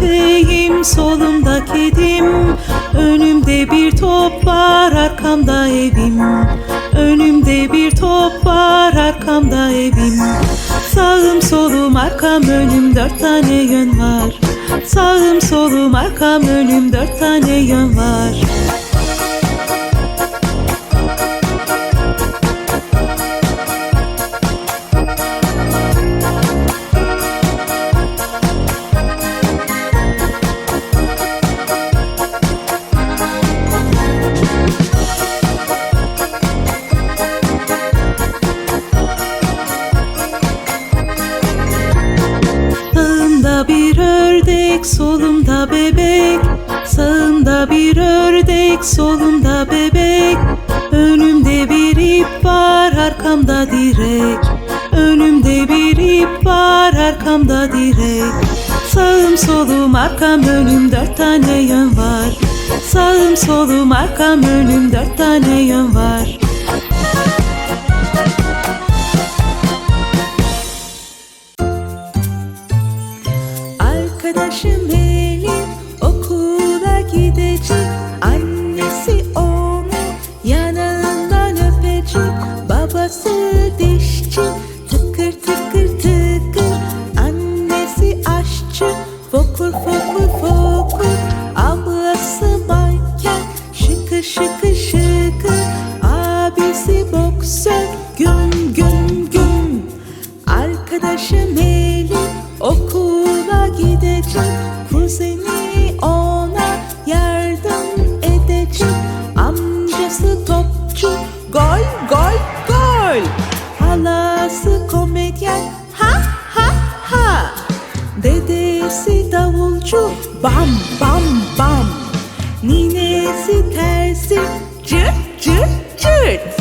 köpeğim, solumda kedim Önümde bir top var, arkamda evim. Önümde bir top var, arkamda evim. Sağım solum arkam önüm dört tane yön var. Sağım solum arkam önüm dört tane yön var arkamda direk. Önümde bir ip var, arkamda direk. Sağım solum arkam önüm dört tane yön var. Sağım solum arkam önüm dört tane yön var. Arkadaşım Elif Boksör güm güm güm. Arkadaşım Elif okula gidecek. Kuzeni ona yardım edecek. Amcası topçu gol gol gol. Halası komedyen ha ha ha. Dedesi davulcu bam bam bam. Ninesi tersi cırt cırt cırt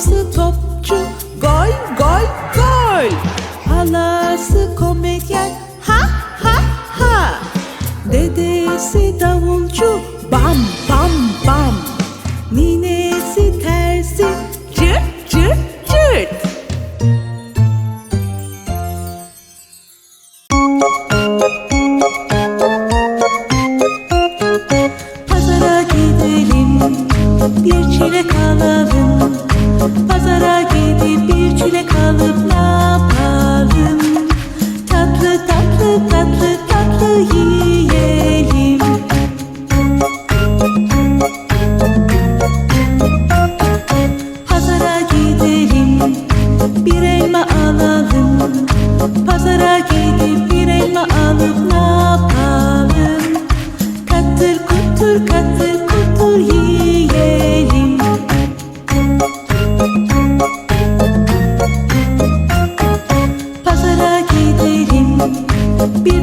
Amcası topçu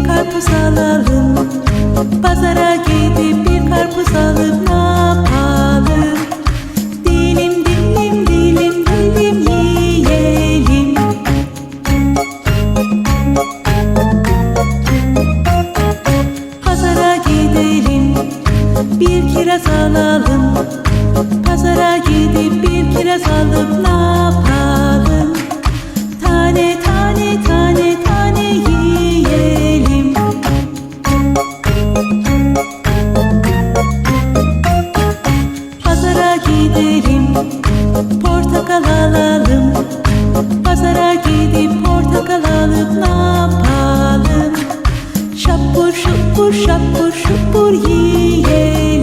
karpuz alalım. Pazara gidip bir karpuz alıp ne шапку, шапку, шапку,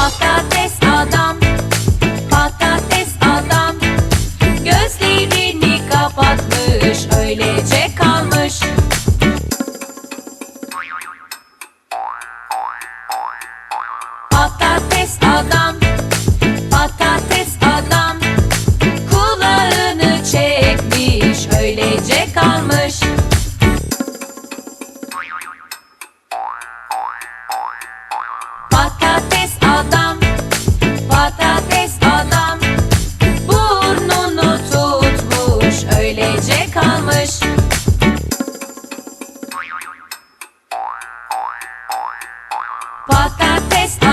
I Bota de...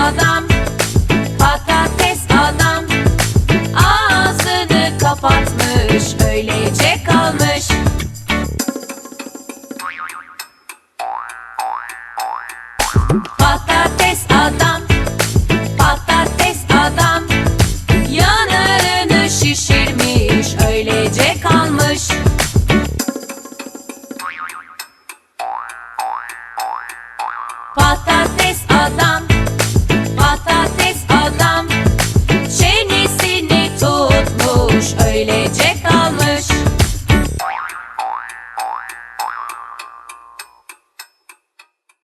adam,